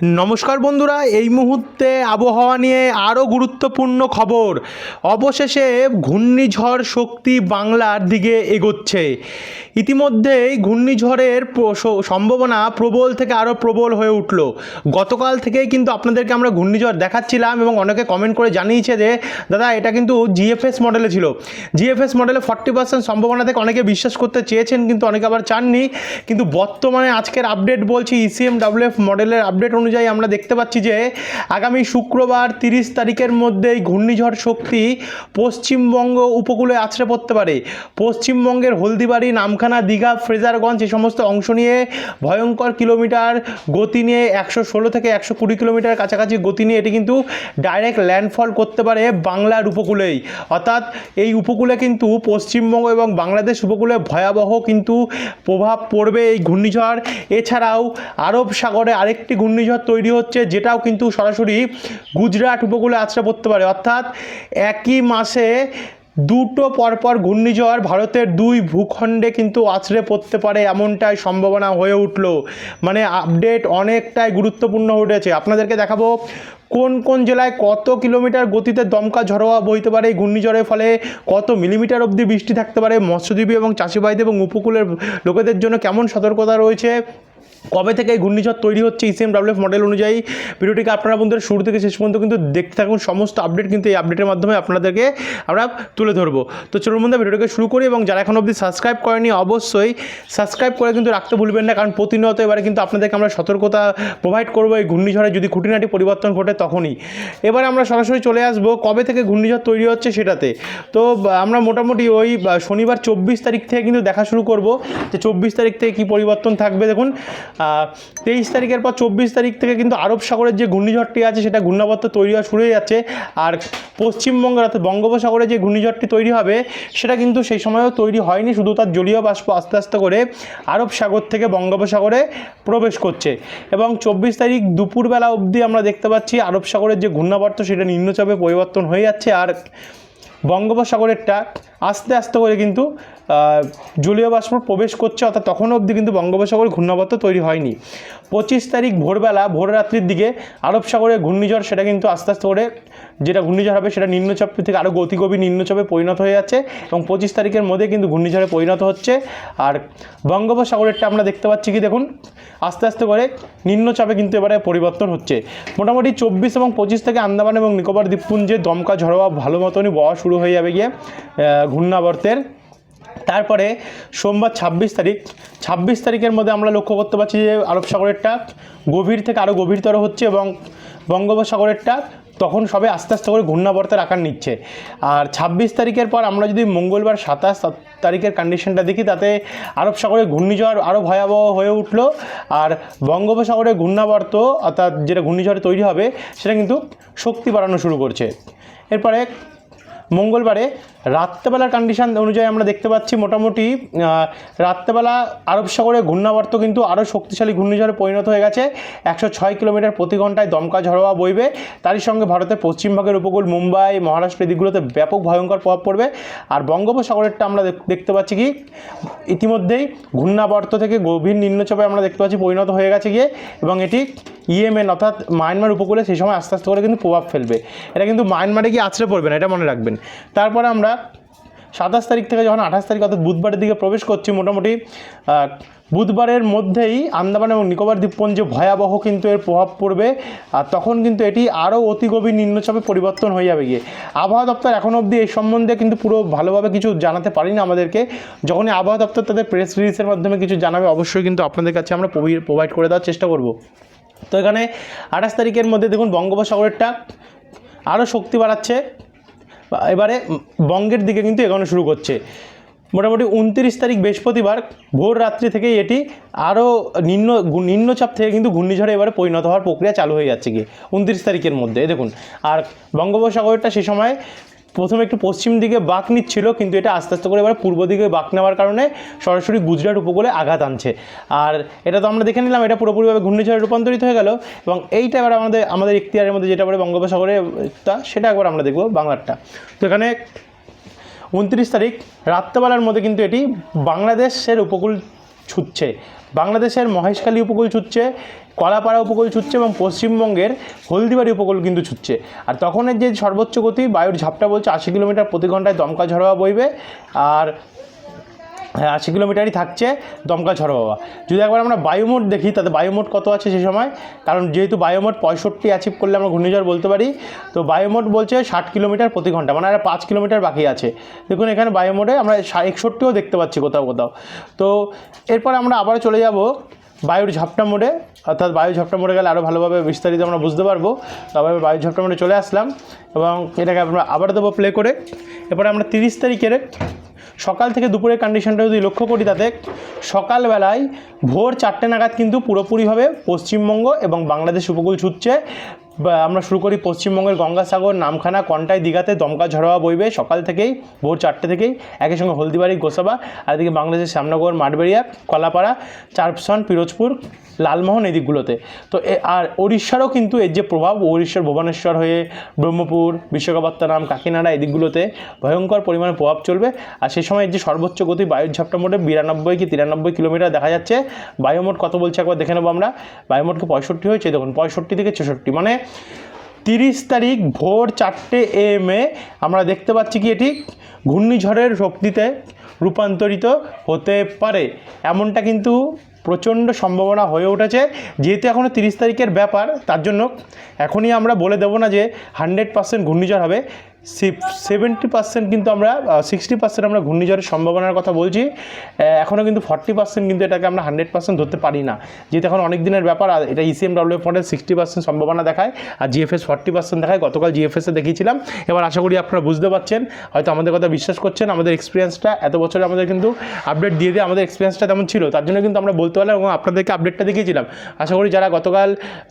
নমস্কার বন্ধুরা, এই মুহূর্তে আবহাওয়া নিয়ে আরও গুরুত্বপূর্ণ খবর। অবশেষে ঘূর্ণিঝড় শক্তি বাংলার দিকে এগোচ্ছে। ইতিমধ্যেই ঘূর্ণিঝড়ের সম্ভাবনা প্রবল থেকে আরও প্রবল হয়ে উঠল। গতকাল থেকেই কিন্তু আপনাদেরকে আমরা ঘূর্ণিঝড় দেখাচ্ছিলাম এবং অনেকে কমেন্ট করে জানিয়েছে যে, দাদা, এটা কিন্তু জিএফএস মডেলে ছিল। জিএফএস মডেলে ফর্টি পার্সেন্ট সম্ভাবনা থেকে অনেকে বিশ্বাস করতে চেয়েছেন, কিন্তু অনেকে আবার চাননি। কিন্তু বর্তমানে আজকের আপডেট বলছি E ইসিএম ডাব্লিউএফ মডেলের আপডেট অনুযায়ী আমরা দেখতে পাচ্ছি যে আগামী শুক্রবার তিরিশ তারিখের মধ্যেই ঘূর্ণিঝড় শক্তি পশ্চিমবঙ্গ উপকূলে আছড়ে পড়তে পারে। পশ্চিমবঙ্গের হলদিবাড়ি, নামখানা, দীঘা, ফ্রেজারগঞ্জ এই সমস্ত অংশ নিয়ে ভয়ঙ্কর কিলোমিটার গতি নিয়ে একশো ষোলো থেকে একশো কুড়ি কিলোমিটার কাছাকাছি গতি নিয়ে এটি কিন্তু ডাইরেক্ট ল্যান্ডফল করতে পারে বাংলার উপকূলেই। অর্থাৎ এই উপকূলে কিন্তু পশ্চিমবঙ্গ এবং বাংলাদেশ উপকূলে ভয়াবহ কিন্তু প্রভাব পড়বে এই ঘূর্ণিঝড়। এছাড়াও আরব সাগরে আরেকটি ঘূর্ণিঝড় তৈরি হচ্ছে, যেটাও কিন্তু সরাসরি গুজরাট উপকূলে আছড়ে পড়তে পারে। অর্থাৎ একই মাসে দুটো পরপর ঘূর্ণিঝড় ভারতের দুই ভূখণ্ডে কিন্তু আছড়ে পড়তে পারে এমনটাই সম্ভাবনা হয়ে উঠল। মানে আপডেট অনেকটাই গুরুত্বপূর্ণ উঠেছে। আপনাদেরকে দেখাবো কোন কোন জেলায় কত কিলোমিটার গতিতে দমকা ঝড়োয়া বইতে পারে ঘূর্ণিঝড়ের ফলে, কত মিলিমিটার অবধি বৃষ্টি থাকতে পারে মৎস্যজীবী এবং চাষিবাইদের এবং উপকূলের লোকেদের জন্য কেমন সতর্কতা রয়েছে কবে থেকে এই ঘূর্ণিঝড় তৈরি হচ্ছে ইসিএম ডাব্লিউএফ মডেল অনুযায়ী? ভিডিওটিকে আপনারা বন্ধুরা শুরু থেকে শেষ পর্যন্ত কিন্তু দেখতে থাকুন। সমস্ত আপডেট কিন্তু এই আপডেটের মাধ্যমে আপনাদেরকে আমরা তুলে ধরবো। তো চলুন বন্ধু ভিডিওটিকে শুরু করি এবং যারা এখন অবধি সাবস্ক্রাইব করেনি, অবশ্যই সাবস্ক্রাইব করে কিন্তু রাখতে ভুলবেন না, কারণ প্রতিনিয়ত এবারে কিন্তু আপনাদেরকে আমরা সতর্কতা প্রোভাইড করব এই ঘূর্ণিঝড়ে। যদি খুঁটিনাটি পরিবর্তন ঘটে তখনই। এবারে আমরা সরাসরি চলে আসব কবে থেকে ঘূর্ণিঝড় তৈরি হচ্ছে সেটাতে। তো, আমরা মোটামুটি ওই শনিবার চব্বিশ তারিখ থেকে কিন্তু দেখা শুরু করব। যে চব্বিশ তারিখ থেকে কী পরিবর্তন থাকবে দেখুন। তেইশ তারিখের পর চব্বিশ তারিখ থেকে কিন্তু আরব সাগরের যে ঘূর্ণিঝড়টি আছে, সেটা ঘূর্ণাবর্ত তৈরি হওয়া শুরু হয়ে যাচ্ছে। আর পশ্চিমবঙ্গের অর্থাৎ বঙ্গোপসাগরে যে ঘূর্ণিঝড়টি তৈরি হবে, সেটা কিন্তু সেই সময়ও তৈরি হয়নি, শুধু তার জলীয় বাষ্প আস্তে আস্তে করে আরব সাগর থেকে বঙ্গোপসাগরে প্রবেশ করছে। এবং চব্বিশ তারিখ দুপুরবেলা অবধি আমরা দেখতে পাচ্ছি, আরব সাগরের যে ঘূর্ণাবর্ত, সেটা নিম্নচাপে পরিবর্তন হয়ে যাচ্ছে। আর বঙ্গোপসাগরেরটা আস্তে আস্তে করে কিন্তু জলীয় বাষ্প প্রবেশ করছে, অর্থাৎ তখনও অবধি কিন্তু বঙ্গোপসাগর ঘূর্ণাবর্ত তৈরি হয়নি। পঁচিশ তারিখ ভোরবেলা ভোর রাত্রির দিকে আরব সাগরে ঘূর্ণিঝড়, সেটা কিন্তু আস্তে আস্তে করে যেটা ঘূর্ণিঝড় হবে, সেটা নিম্নচাপ থেকে আরও গতিগভীর নিম্নচাপে পরিণত হয়ে যাচ্ছে এবং পঁচিশ তারিখের মধ্যে কিন্তু ঘূর্ণিঝড়ে পরিণত হচ্ছে। আর বঙ্গোপসাগরেরটা আমরা দেখতে পাচ্ছি কি, দেখুন, আস্তে আস্তে করে নিম্নচাপে কিন্তু এবারে পরিবর্তন হচ্ছে। মোটামুটি চব্বিশ এবং পঁচিশ থেকে আন্দামান এবং নিকোবর দ্বীপপুঞ্জে দমকা ঝড়োয়া ভালো মতনই বওয়া শুরু হয়ে যাবে গিয়ে ঘূর্ণাবর্তের। তারপরে সোমবার ছাব্বিশ তারিখ, ছাব্বিশ তারিখের মধ্যে আমরা লক্ষ্য করতে পারছি যে আরব সাগরেরটা গভীর থেকে আরও গভীরতর হচ্ছে এবং বঙ্গোপসাগরেরটা তখন সবে আস্তে আস্তে করে ঘূর্ণাবর্তের আকার নিচ্ছে। আর ছাব্বিশ তারিখের পর আমরা যদি মঙ্গলবার সাতাশ তারিখের কন্ডিশনটা দেখি, তাতে আরব সাগরে ঘূর্ণিঝড় আরও ভয়াবহ হয়ে উঠল। আর বঙ্গোপসাগরে ঘূর্ণাবর্ত অর্থাৎ যেটা ঘূর্ণিঝড় তৈরি হবে, সেটা কিন্তু শক্তি বাড়ানো শুরু করছে। এরপরে মঙ্গলবারে রাত্রেবেলার কন্ডিশন অনুযায়ী আমরা দেখতে পাচ্ছি মোটামুটি রাত্রেবেলা আরব সাগরে ঘূর্ণাবর্ত কিন্তু আরও শক্তিশালী ঘূর্ণিঝড়ে পরিণত হয়ে গেছে। একশো ছয় কিলোমিটার প্রতি ঘন্টায় দমকা ঝড়োয়া বইবে। তারই সঙ্গে ভারতের পশ্চিমবঙ্গের উপকূল মুম্বাই, মহারাষ্ট্র এদিকগুলোতে ব্যাপক ভয়ঙ্কর প্রভাব পড়বে। আর বঙ্গোপসাগরেরটা আমরা দেখ- দেখতে পাচ্ছি কি? ইতিমধ্যেই ঘূর্ণাবর্ত থেকে গভীর নিম্নচাপে আমরা দেখতে পাচ্ছি পরিণত হয়ে গেছে গিয়ে এবং এটি ইয়েমেন অর্থাৎ মায়ানমার উপকূলে সেই সময় আস্তে আস্তে করে কিন্তু প্রভাব ফেলবে। এটা কিন্তু মায়ানমারে গিয়ে আছড়ে পড়বে না, এটা মনে রাখবেন। তারপরে আমরা সাতাশ তারিখ থেকে যখন আঠাশ তারিখ অর্থাৎ বুধবারের দিকে প্রবেশ করছি মোটামুটি বুধবারের মধ্যেই আন্দামান এবং নিকোবর দ্বীপপুঞ্জে ভয়াবহ কিন্তু এর প্রভাব পড়বে, আর তখন কিন্তু এটি আরও অতি গভীর নিম্নচাপে পরিবর্তন হয়ে যাবে গিয়ে। আবহাওয়া দপ্তর এখন অবধি এই সম্বন্ধে কিন্তু পুরো ভালোভাবে কিছু জানাতে পারি না আমাদেরকে। যখনই আবহাওয়া দপ্তর তাদের প্রেস রিলিজের মাধ্যমে কিছু জানাবে, অবশ্যই কিন্তু আপনাদের কাছে আমরা প্রোভাইড করে দেওয়ার চেষ্টা করব। তো এখানে আঠাশ তারিখের মধ্যে দেখুন বঙ্গোপসাগরেরটা আরও শক্তি বাড়াচ্ছে। এবারে বঙ্গের দিকে কিন্তু এগোনো শুরু করছে। মোটামুটি উনত্রিশ তারিখ বৃহস্পতিবার ভোর রাত্রি থেকেই এটি আরও নিম্ন নিম্নচাপ থেকে কিন্তু ঘূর্ণিঝড়ে এবারে পরিণত হওয়ার প্রক্রিয়া চালু হয়ে যাচ্ছে গিয়ে, উনত্রিশ তারিখের মধ্যে। দেখুন, আর বঙ্গোপসাগরটা সে সময় প্রথমে একটু পশ্চিম দিকে বাঁক নিচ্ছিল, কিন্তু এটা আস্তে আস্তে করে এবার পূর্ব দিকে বাঁক নেওয়ার কারণে সরাসরি গুজরাট উপকূলে আঘাত আনছে। আর এটা তো আমরা দেখে নিলাম, এটা পুরোপুরিভাবে ঘূর্ণিঝড়ে রূপান্তরিত হয়ে গেল এবং এইটা এবার আমাদের আমাদের ইখতিয়ারের মধ্যে যেটা বলে বঙ্গোপসাগরে, তা সেটা একবার আমরা দেখব বাংলারটা। তো এখানে উনত্রিশ তারিখ, রাত্রেবেলার মধ্যে কিন্তু এটি বাংলাদেশের উপকূল ছুটছে বাংলাদেশের মহেশখালী উপকূল ছুটছে কলাপাড়া উপকূল ছুটছে এবং পশ্চিমবঙ্গের হলদিবাড়ি উপকূল কিন্তু ছুটছে আর তখনের যে সর্বোচ্চ গতি, বায়ুর ঝাপটা বলছে আশি কিলোমিটার প্রতি ঘন্টায় দমকা ঝড়োয়া বইবে। আর আশি কিলোমিটারই থাকছে দমকা ঝড়ো বাবা। যদি একবার আমরা বায়ুমোট দেখি, তাতে বায়ুমোট কত আছে সে সময়? কারণ যেহেতু বায়ুমোট পঁয়ষট্টি অ্যাচিভ করলে আমরা ঘূর্ণিঝড় বলতে পারি, তো বায়ুমোট বলছে ষাট কিলোমিটার প্রতি ঘণ্টা মানে আর পাঁচ কিলোমিটার বাকি আছে। দেখুন, এখানে বায়ুমোটে আমরা একষট্টিও দেখতে পাচ্ছি কোথাও কোথাও। তো এরপর আমরা আবার চলে যাব বায়ুর ঝাপটা মোড়ে। অর্থাৎ বায়ু ঝাপটা মোড়ে গেলে আরও ভালোভাবে বিস্তারিত আমরা বুঝতে পারব। তবে বায়ু ঝাপটা মোড়ে চলে আসলাম এবং এটাকে আমরা আবার দেবো প্লে করে। এরপরে আমরা তিরিশ তারিখের সকাল থেকে দুপুরের কন্ডিশনটা যদি লক্ষ্য করি তাতে, সকালবেলায় ভোর চারটে নাগাদ কিন্তু পুরোপুরিভাবে পশ্চিমবঙ্গ এবং বাংলাদেশ উপকূল ছুটছে। আমরা শুরু করি পশ্চিমবঙ্গের গঙ্গাসাগর, নামখানা, কন্টাই, দীঘাতে দমকা ঝড়োয়া বইবে। সকাল থেকেই, ভোর চারটে থেকেই একই সঙ্গে হলদিবাড়ি, গোসাবা আর এদিকে বাংলাদেশের শ্যামনগর, মাঠবেড়িয়া, কলাপাড়া চারপসন পিরোজপুর, লালমোহন এই দিকগুলোতে। তো আর উড়িষ্যারও কিন্তু এর যে প্রভাব উড়িষ্যার ভুবনেশ্বর হয়ে ব্রহ্মপুর বিশ্বকাপত্তনাম কাকিনাড়া এই দিকগুলোতে ভয়ঙ্কর পরিমাণে প্রভাব চলবে। আর সেই সময় যে সর্বোচ্চ গতি বায়ুর ঝাপটা মোটে বিরানব্বই কি তিরানব্বই কিলোমিটার দেখা যাচ্ছে। বায়ুমোট কত বলছে একবার দেখে নেব আমরা। বায়ুমোটকে পঁয়ষট্টি হয়েছে, দেখুন, পঁয়ষট্টি থেকে ছেষট্টি মানে তিরিশ তারিখ ভোর চারটে এম এ আমরা দেখতে পাচ্ছি কি এটি? ঘূর্ণিঝড়ের শক্তিতে রূপান্তরিত হতে পারে। এমনটা কিন্তু প্রচণ্ড সম্ভাবনা হয়ে উঠেছে। যেহেতু এখনও তিরিশ তারিখের ব্যাপার, তার জন্য এখনই আমরা বলে দেবো না যে হান্ড্রেড পার্সেন্ট ঘূর্ণিঝড় হবে। সেভেন্টি পার্সেন্ট কিন্তু আমরা সিক্সটি পার্সেন্ট আমরা ঘূর্ণিঝড়ের সম্ভাবনার কথা বলছি। এখনও কিন্তু ফর্টি পার্সেন্ট কিন্তু এটাকে আমরা হান্ড্রেড পার্সেন্ট ধরতে পারি না। যেহেতু এখন অনেক দিনের ব্যাপার, আর এটা E ইসিএম ডাব্লিউ ফন্ডের সিক্সটি পার্সেন্ট সম্ভাবনা দেখায়, আর জিএফএস ফর্টি পার্সেন্ট দেখায়। গতকাল জিএফএসে দেখিয়েছিলাম। এবার আশা করি আপনারা বুঝতে পারছেন, হয়তো আমাদের কথা বিশ্বাস করছেন, আমাদের এক্সপিরিয়েন্সটা এত বছরে আমাদের কিন্তু আপডেট দিয়ে দিয়ে আমাদের এক্সপিরিয়েন্সটা তেমন ছিল। তার জন্য কিন্তু আমরা বলতে পারলাম এবং আপনাদেরকে আপডেটটা দেখিয়েছিলাম। আশা করি যারা গতকাল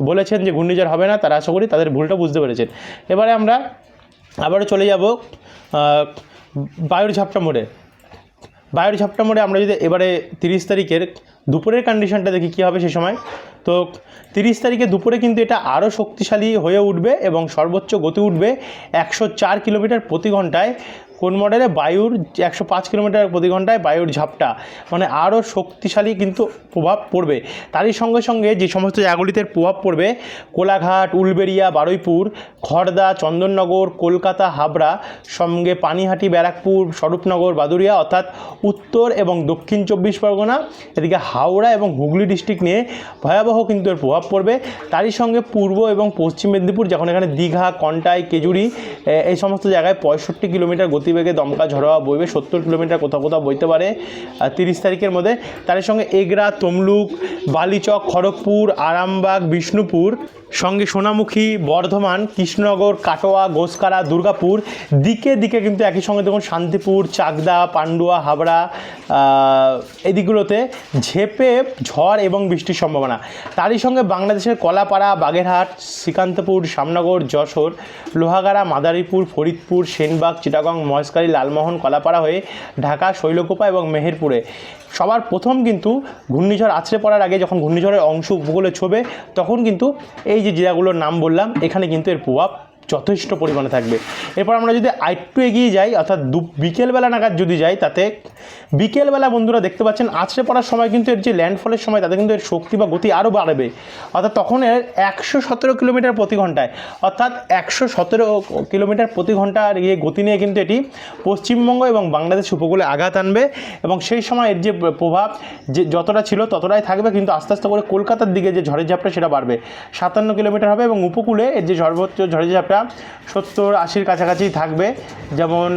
বলেছেন যে ঘূর্ণিঝড় হবে না, তারা আশা করি তাদের ভুলটা বুঝতে পেরেছেন। এবারে আমরা আবারও চলে যাব বায়ুর ঝাপটা মোড়ে। বায়ুর ঝাপটা মোড়ে আমরা যদি এবারে তিরিশ তারিখের দুপুরের কন্ডিশনটা দেখি কী হবে সে সময়। তো তিরিশ তারিখে দুপুরে কিন্তু এটা আরও শক্তিশালী হয়ে উঠবে এবং সর্বোচ্চ গতি উঠবে একশো চার কিলোমিটার প্রতি ঘন্টায়। কোন মডেলে বায়ুর একশো পাঁচ কিলোমিটার প্রতি ঘন্টায় বায়ুর ঝাপটা মানে আরও শক্তিশালী কিন্তু প্রভাব পড়বে। তারই সঙ্গে সঙ্গে যে সমস্ত জায়গাগুলিতে প্রভাব পড়বে, কোলাঘাট, উলবেড়িয়া, বারুইপুর খড়দা চন্দননগর, কলকাতা, হাবড়া, সঙ্গে পানিহাটি, ব্যারাকপুর, স্বরূপনগর বাদুরিয়া অর্থাৎ উত্তর এবং দক্ষিণ চব্বিশ পরগনা, এদিকে হাওড়া এবং হুগলি ডিস্ট্রিক্ট নিয়ে ভয়াবহ কিন্তু এর প্রভাব পড়বে। তারই সঙ্গে পূর্ব এবং পশ্চিম মেদিনীপুর, যখন এখানে দীঘা, কন্টাই, কেজুরি এই সমস্ত জায়গায় পঁয়ষট্টি কিলোমিটার গতিবেগে দমকা ঝড়োয়া বইবে, সত্তর কিলোমিটার কোথাও কোথাও বইতে পারে তিরিশ তারিখের মধ্যে। তার সঙ্গে এগরা, তমলুক, বালিচক, খড়গপুর, আরামবাগ, বিষ্ণুপুর, সঙ্গে সোনামুখী, বর্ধমান, কৃষ্ণনগর, কাটোয়া, গোসকারা, দুর্গাপুর। দিকে দিকে কিন্তু একই সঙ্গে দেখুন শান্তিপুর, চাকদা, পান্ডুয়া, হাবড়া এদিকগুলোতে ঝেপে ঝড় এবং বৃষ্টির সম্ভাবনা। তারই সঙ্গে বাংলাদেশের কলাপাড়া, বাগেরহাট, শ্রীকান্তপুর শ্যামনগর যশোর, লোহাগাড়া, মাদারীপুর, ফরিদপুর, সেনবাগ, চিটাগং মহেশখালী লালমোহন কলাপাড়া হয়ে ঢাকা, শৈলকুপা এবং মেহেরপুরে। সবার প্রথম কিন্তু ঘূর্ণিঝড় আছড়ে পড়ার আগে যখন ঘূর্ণিঝড়ের অংশ উপকূলে ছোবে, তখন কিন্তু এই যে জেলাগুলোর নাম বললাম, এখানে কিন্তু এর প্রভাব যথেষ্ট পরিমাণে থাকবে। এরপর আমরা যদি আরেকটু এগিয়ে যাই, অর্থাৎ দু, বিকেলবেলা নাগাদ যদি যাই, তাতে বিকেলবেলা বন্ধুরা দেখতে পাচ্ছেন, আছড়ে পড়ার সময় কিন্তু এর যে ল্যান্ডফলের সময়, তাতে কিন্তু এর শক্তি বা গতি আরও বাড়বে। অর্থাৎ তখন এর একশো সতেরো কিলোমিটার প্রতি ঘন্টায়, অর্থাৎ একশো সতেরো কিলোমিটার প্রতি ঘণ্টার ইয়ে গতি নিয়ে কিন্তু এটি পশ্চিমবঙ্গ এবং বাংলাদেশ উপকূলে আঘাত আনবে এবং সেই সময় এর যে প্রভাব যে যতটা ছিল ততটাই থাকবে, কিন্তু আস্তে আস্তে করে কলকাতার দিকে যে ঝড়ের ঝাপটা সেটা বাড়বে। সাতান্ন কিলোমিটার হবে এবং উপকূলে এর যে সর্বোচ্চ ঝড়ের ঝাপটা সত্তর, আশির কাছাকাছি থাকবে। যেমন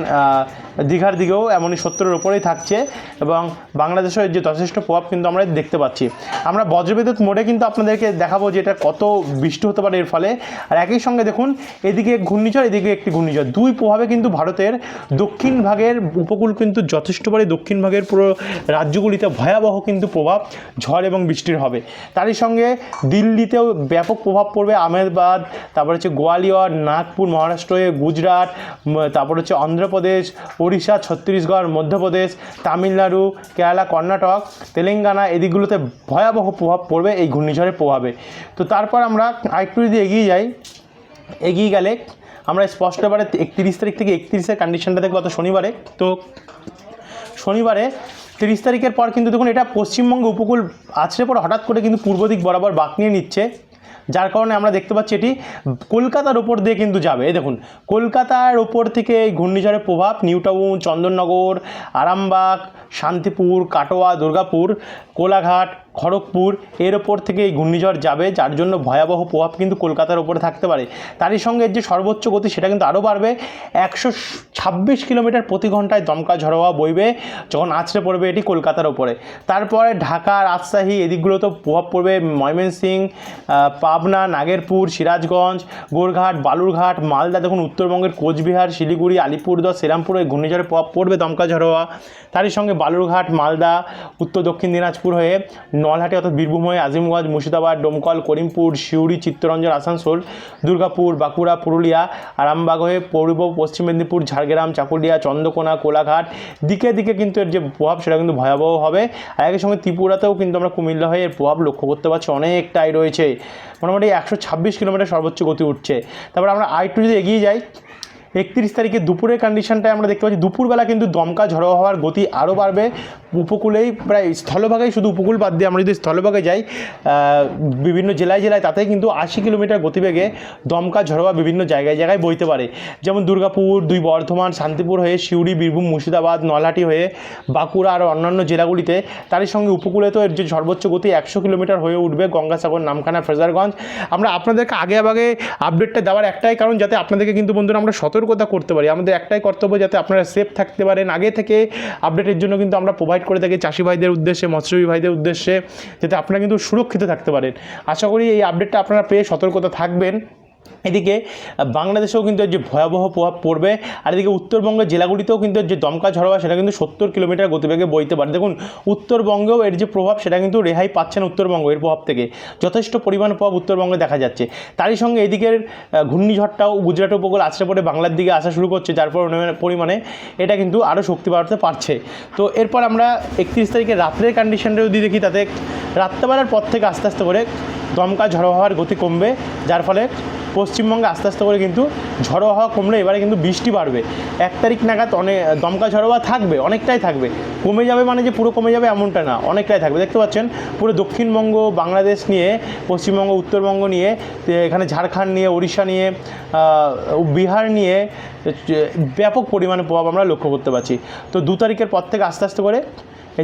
দীঘার দিকেও এমনই সত্তরের ওপরেই থাকছে এবং বাংলাদেশের যে যথেষ্ট প্রভাব কিন্তু আমরা দেখতে পাচ্ছি। আমরা বজ্রবিদ্যুৎ মোড়ে কিন্তু আপনাদেরকে দেখাবো যে এটা কত বৃষ্টি হতে পারে এর ফলে। আর একই সঙ্গে দেখুন, এদিকে ঘূর্ণিঝড়, এদিকে একটি ঘূর্ণিঝড়। দুই প্রভাবে কিন্তু ভারতের দক্ষিণ ভাগের উপকূল কিন্তু যথেষ্ট পরে দক্ষিণ ভাগের পুরো রাজ্যগুলিতে ভয়াবহ কিন্তু প্রভাব, ঝড় এবং বৃষ্টির হবে। তারই সঙ্গে দিল্লিতেও ব্যাপক প্রভাব পড়বে আহমেদাবাদ, তারপর হচ্ছে গোয়ালিয়র নাগপুর মহারাষ্ট্রে গুজরাট উম, তারপর হচ্ছে অন্ধ্রপ্রদেশ ওড়িশা ছত্তিশগড় মধ্যপ্রদেশ তামিলনাড়ু কেরালা কর্ণাটক তেলেঙ্গানা এদিকগুলোতে ভয়াবহ প্রভাব পড়বে এই ঘূর্ণিঝড়ের প্রভাবে। তো তারপর আমরা আরেকটু যদি এগিয়ে যাই এগিয়ে গেলে আমরা স্পষ্ট এবারে একত্রিশ তারিখ থেকে একত্রিশের কন্ডিশনটা দেখব অত শনিবারে। তো শনিবারে তিরিশ তারিখের পর কিন্তু দেখুন এটা পশ্চিমবঙ্গ উপকূল আছড়ে পরে হঠাৎ করে কিন্তু পূর্ব দিক বরাবর বাঁক নিয়ে নিচ্ছে। যার কারণে আমরা দেখতে পাচ্ছি এটি কলকাতার ওপর দিয়ে কিন্তু যাবে। এই দেখুন, কলকাতার ওপর থেকে এই ঘূর্ণিঝড়ের প্রভাব নিউ টাউন চন্দননগর, আরামবাগ, শান্তিপুর, কাটোয়া, দুর্গাপুর, কোলাঘাট খড়গপুর, এর ওপর থেকে এই ঘূর্ণিঝড় যাবে, যার জন্য ভয়াবহ প্রভাব কিন্তু কলকাতার ওপরে থাকতে পারে। তারই সঙ্গে যে সর্বোচ্চ গতি, সেটা কিন্তু আরও বাড়বে। একশো ছাব্বিশ কিলোমিটার প্রতি ঘন্টায় দমকা ঝড় হওয়া বইবে, যখন আছড়ে পড়বে এটি কলকাতার ওপরে তারপরে ঢাকা, রাজশাহী, এদিকগুলোতেও প্রভাব পড়বে ময়মনসিং পাবনা, নাগেরপুর, সিরাজগঞ্জ, গোরঘাট, বালুরঘাট, মালদা, দেখুন উত্তরবঙ্গের কোচবিহার, শিলিগুড়ি, আলিপুরদুয়ার, শ্রীরামপুরে ঘূর্ণিঝড়ের প্রভাব পড়বে দমকা ঝড় হওয়া তারই সঙ্গে বালুরঘাট, মালদা, উত্তর দক্ষিণ দিনাজপুর হয়ে নলহাটি অর্থাৎ বীরভূম হয়ে আজিমগঞ্জ, মুর্শিদাবাদ, ডোমকল, করিমপুর, সিউড়ি, চিত্তরঞ্জন, আসানসোল, দুর্গাপুর, বাঁকুড়া, পুরুলিয়া, আরামবাগ হয়ে পূর্ব, পশ্চিম মেদিনীপুর, ঝাড়গ্রাম, চাকুলিয়া, চন্দ্রকোনা, কোলাঘাট। দিকে দিকে কিন্তু এর যে প্রভাব সেটা কিন্তু ভয়াবহ হবে। আর একই সঙ্গে ত্রিপুরাতেও কিন্তু আমরা কুমিল্লা হয়ে এর প্রভাব লক্ষ্য করতে পারছি অনেকটাই রয়েছে। মোটামুটি একশো ছাব্বিশ কিলোমিটার সর্বোচ্চ গতি উঠছে। তারপর আমরা আরেকটু যদি এগিয়ে যাই একত্রিশ তারিখে দুপুরের কন্ডিশনটায় আমরা দেখতে পাচ্ছি, দুপুরবেলা কিন্তু দমকা ঝড়ো হওয়ার গতি আরও বাড়বে। উপকূলেই প্রায় স্থলভাগেই শুধু উপকূল বাদ দিয়ে আমরা যদি স্থলভাগে যাই বিভিন্ন জেলায় জেলায় তাতে কিন্তু আশি কিলোমিটার গতিবেগে দমকা ঝড়ো হওয়া বিভিন্ন জায়গায় জায়গায় বইতে পারে। যেমন দুর্গাপুর, দুই বর্ধমান, শান্তিপুর হয়ে সিউড়ি, বীরভূম, মুর্শিদাবাদ, নলহাটি হয়ে বাঁকুড়া আর অন্যান্য জেলাগুলিতে তারই সঙ্গে উপকূলে তো এর যে সর্বোচ্চ গতি একশো কিলোমিটার হয়ে উঠবে গঙ্গাসাগর, নামখানা, ফ্রেজারগঞ্জ। আমরা আপনাদেরকে আগে আগে আপডেটটা দেওয়ার একটাই কারণ, যাতে আপনাদেরকে কিন্তু বন্ধুরা আমরা সতর্কতা করতে পারি। আমাদের একটাই কর্তব্য যাতে আপনারা সেফ থাকতে পারেন। আগে থেকে আপডেটের জন্য কিন্তু আমরা প্রোভাইড করে থাকি চাষি ভাইদের উদ্দেশ্যে, মৎস্যজীবী ভাইদের উদ্দেশ্যে, যাতে আপনারা কিন্তু সুরক্ষিত থাকতে পারেন। আশা করি এই আপডেটটা আপনারা পেয়ে সতর্কতা থাকবেন। এদিকে বাংলাদেশেও কিন্তু যে ভয়াবহ প্রভাব পড়বে, আর এদিকে উত্তরবঙ্গের জেলাগুলিতেও কিন্তু যে দমকা ঝড় হয় সেটা কিন্তু সত্তর কিলোমিটার গতিবেগে বইতে পারে। দেখুন, উত্তরবঙ্গেও এর যে প্রভাব, সেটা কিন্তু রেহাই পাচ্ছে না উত্তরবঙ্গ এর প্রভাব থেকে। যথেষ্ট পরিমাণ প্রভাব উত্তরবঙ্গে দেখা যাচ্ছে। তারই সঙ্গে এদিকের ঘূর্ণিঝড়টাও গুজরাট উপকূল আছড়ে পড়ে বাংলার দিকে আসা শুরু করছে, যার পরিমাণে এটা কিন্তু আরও শক্তি বাড়াতে পারছে। তো এরপর আমরা একত্রিশ তারিখে রাত্রের কন্ডিশনটা যদি দেখি, তাতে রাত্রেবেলার পর থেকে আস্তে আস্তে করে দমকা ঝড়ো হওয়ার গতি কমবে, যার ফলে পশ্চিমবঙ্গে আস্তে আস্তে করে কিন্তু ঝড়ো হাওয়া কমলে এবারে কিন্তু বৃষ্টি বাড়বে। এক তারিখ নাগাদ অনেক দমকা ঝড়ো হাওয়া থাকবে, অনেকটাই থাকবে। কমে যাবে মানে যে পুরো কমে যাবে এমনটা না, অনেকটাই থাকবে। দেখতে পাচ্ছেন, পুরো দক্ষিণবঙ্গ, বাংলাদেশ নিয়ে, পশ্চিমবঙ্গ, উত্তরবঙ্গ নিয়ে এখানে ঝাড়খণ্ড নিয়ে উড়িষ্যা নিয়ে বিহার নিয়ে ব্যাপক পরিমাণে প্রভাব আমরা লক্ষ্য করতে পারছি। তো দু তারিখের পর থেকে আস্তে আস্তে করে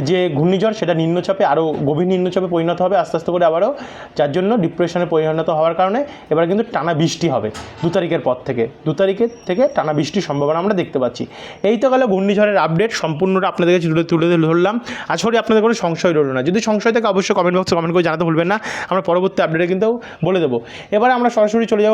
যে ঘূর্ণিঝড়, সেটা নিম্নচাপে আরও গভীর নিম্নচাপে পরিণত হবে আস্তে আস্তে করে আবারও। যার জন্য ডিপ্রেশনে পরিণত হওয়ার কারণে এবার কিন্তু টানা বৃষ্টি হবে দু তারিখের পর থেকে। দু তারিখের থেকে টানা বৃষ্টির সম্ভাবনা আমরা দেখতে পাচ্ছি। এই তো গেল ঘূর্ণিঝড়ের আপডেট সম্পূর্ণটা আপনাদের কাছে তুলে তুলে ধরলাম। আশা করি আপনাদের কোনো সংশয় রইল না। যদি সংশয় থাকে, অবশ্যই কমেন্ট বক্সে কমেন্ট করে জানাতে ভুলবেন না। আমরা পরবর্তী আপডেটে কিন্তু বলে দেবো। এবার আমরা সরাসরি চলে যাব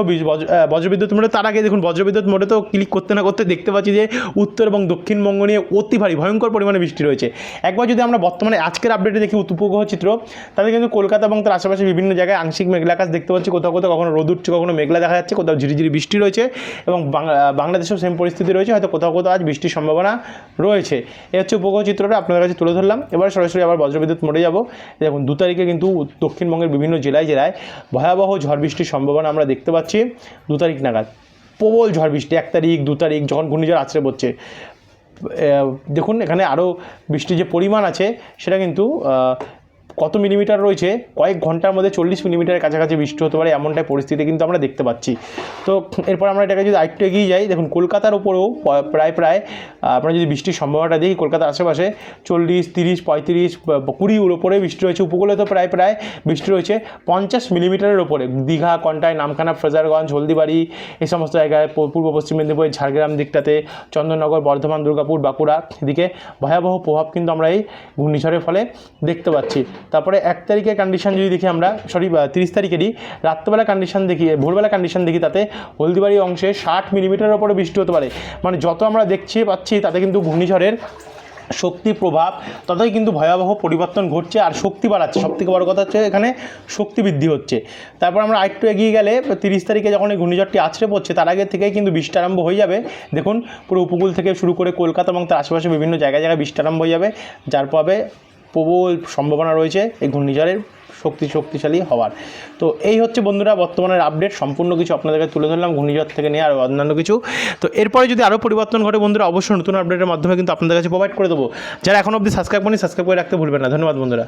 বজ্রবিদ্যুৎ মোড়ে। তার আগে দেখুন, বজ্রবিদ্যুৎ মোড়ে তো ক্লিক করতে না করতে দেখতে পাচ্ছি যে উত্তর এবং দক্ষিণবঙ্গ নিয়ে অতি ভারী, ভয়ঙ্কর পরিমাণে বৃষ্টি রয়েছে। একবার যদি আমরা বর্তমানে আজকের আপডেটে দেখি উপগ্রহ চিত্র, তাহলে কিন্তু কলকাতা এবং তার আশেপাশে বিভিন্ন জায়গায় আংশিক মেঘলা আকাশ দেখতে পাচ্ছি। কোথাও কোথাও কখনো রোদ উঠছে, কখনো মেঘলা দেখা যাচ্ছে, কোথাও ঝিরিঝিরি বৃষ্টি রয়েছে এবং বাংলাদেশেও সেম পরিস্থিতি রয়েছে। হয়তো কোথাও কোথাও আজ বৃষ্টির সম্ভাবনা রয়েছে। এই হচ্ছে উপগ্রহ চিত্রটা, আপনাদের কাছে তুলে ধরলাম। এবার সরাসরি আবার বজ্রবিদ্যুৎ মোড়ে যাব। দেখুন, দু তারিখে কিন্তু দক্ষিণবঙ্গের বিভিন্ন জেলায় জেলায় ভয়াবহ ঝড় বৃষ্টির সম্ভাবনা আমরা দেখতে পাচ্ছি। দু তারিখ নাগাদ প্রবল ঝড় বৃষ্টি, এক তারিখ, দু তারিখ, যখন ঘূর্ণিঝড় আছড়ে পড়ছে। দেখুন এখানে আরও বৃষ্টির যে পরিমাণ আছে সেটা কিন্তু কত মিলিমিটার রয়েছে? কয়েক ঘণ্টার মধ্যে চল্লিশ মিলিমিটারের কাছাকাছি বৃষ্টি হতে পারে, এমনটাই পরিস্থিতি কিন্তু আমরা দেখতে পাচ্ছি। তো এরপর আমরা এটাকে যদি আরেকটু এগিয়ে যাই, দেখুন কলকাতার ওপরেও প্রায় প্রায় আমরা যদি বৃষ্টির সম্ভাবনাটা দেখি, কলকাতার আশেপাশে চল্লিশ, তিরিশ, পঁয়ত্রিশ কুড়ির ওপরে বৃষ্টি রয়েছে। উপকূলে তো প্রায় প্রায় বৃষ্টি রয়েছে। পঞ্চাশ মিলিমিটারের ওপরে দীঘা কন্টায় নামখানা, ফ্রেজারগঞ্জ, হলদিবাড়ি, এই সমস্ত জায়গায় পূর্ব পশ্চিম মেদিনীপুরের ঝাড়গ্রাম দিকটাতে, চন্দননগর, বর্ধমান, দুর্গাপুর, বাঁকুড়া, এদিকে ভয়াবহ প্রভাব কিন্তু আমরা এই ঘূর্ণিঝড়ের ফলে দেখতে পাচ্ছি। তারপরে এক তারিখের কন্ডিশন যদি দেখি আমরা সরি তিরিশ তারিখেরই, রাত্রবেলা কন্ডিশন দেখি ভোরবেলা কন্ডিশন দেখি তাতে হলদিবাড়ি অংশে ষাট মিলিমিটারের ওপরে বৃষ্টি হতে পারে। মানে যত আমরা দেখছি, পাচ্ছি, তাতে কিন্তু ঘূর্ণিঝড়ের শক্তি প্রভাব, ততই কিন্তু ভয়াবহ পরিবর্তন ঘটছে আর শক্তি বাড়াচ্ছে। সব থেকে বড় কথা হচ্ছে এখানে শক্তি বৃদ্ধি হচ্ছে। তারপর আমরা আরেকটু এগিয়ে গেলে, তিরিশ তারিখে যখন এই ঘূর্ণিঝড়টি আছড়ে পড়ছে, তার আগে থেকেই কিন্তু বৃষ্টি আরম্ভ হয়ে যাবে। দেখুন, পুরো উপকূল থেকে শুরু করে কলকাতা এবং তার আশেপাশে বিভিন্ন জায়গায় জায়গায় বৃষ্টি আরম্ভ হয়ে যাবে, যার প্রভাবে প্রবল সম্ভাবনা রয়েছে এই ঘূর্ণিঝড়ের শক্তি শক্তিশালী হওয়ার। তো এই হচ্ছে বন্ধুরা বর্তমানের আপডেট সম্পূর্ণ কিছু আপনাদেরকে তুলে ধরলাম, ঘূর্ণিঝড় থেকে নিয়ে আর অন্যান্য কিছু। তো এরপরে যদি আরও পরিবর্তন ঘটে বন্ধুরা, অবশ্যই নতুন আপডেটের মাধ্যমে কিন্তু আপনাদের কাছে প্রোভাইড করে দেবো। যারা এখন অবধি সাবস্ক্রাইব করেনি সাবস্ক্রাইব করে রাখতে ভুলবেন না। ধন্যবাদ বন্ধুরা।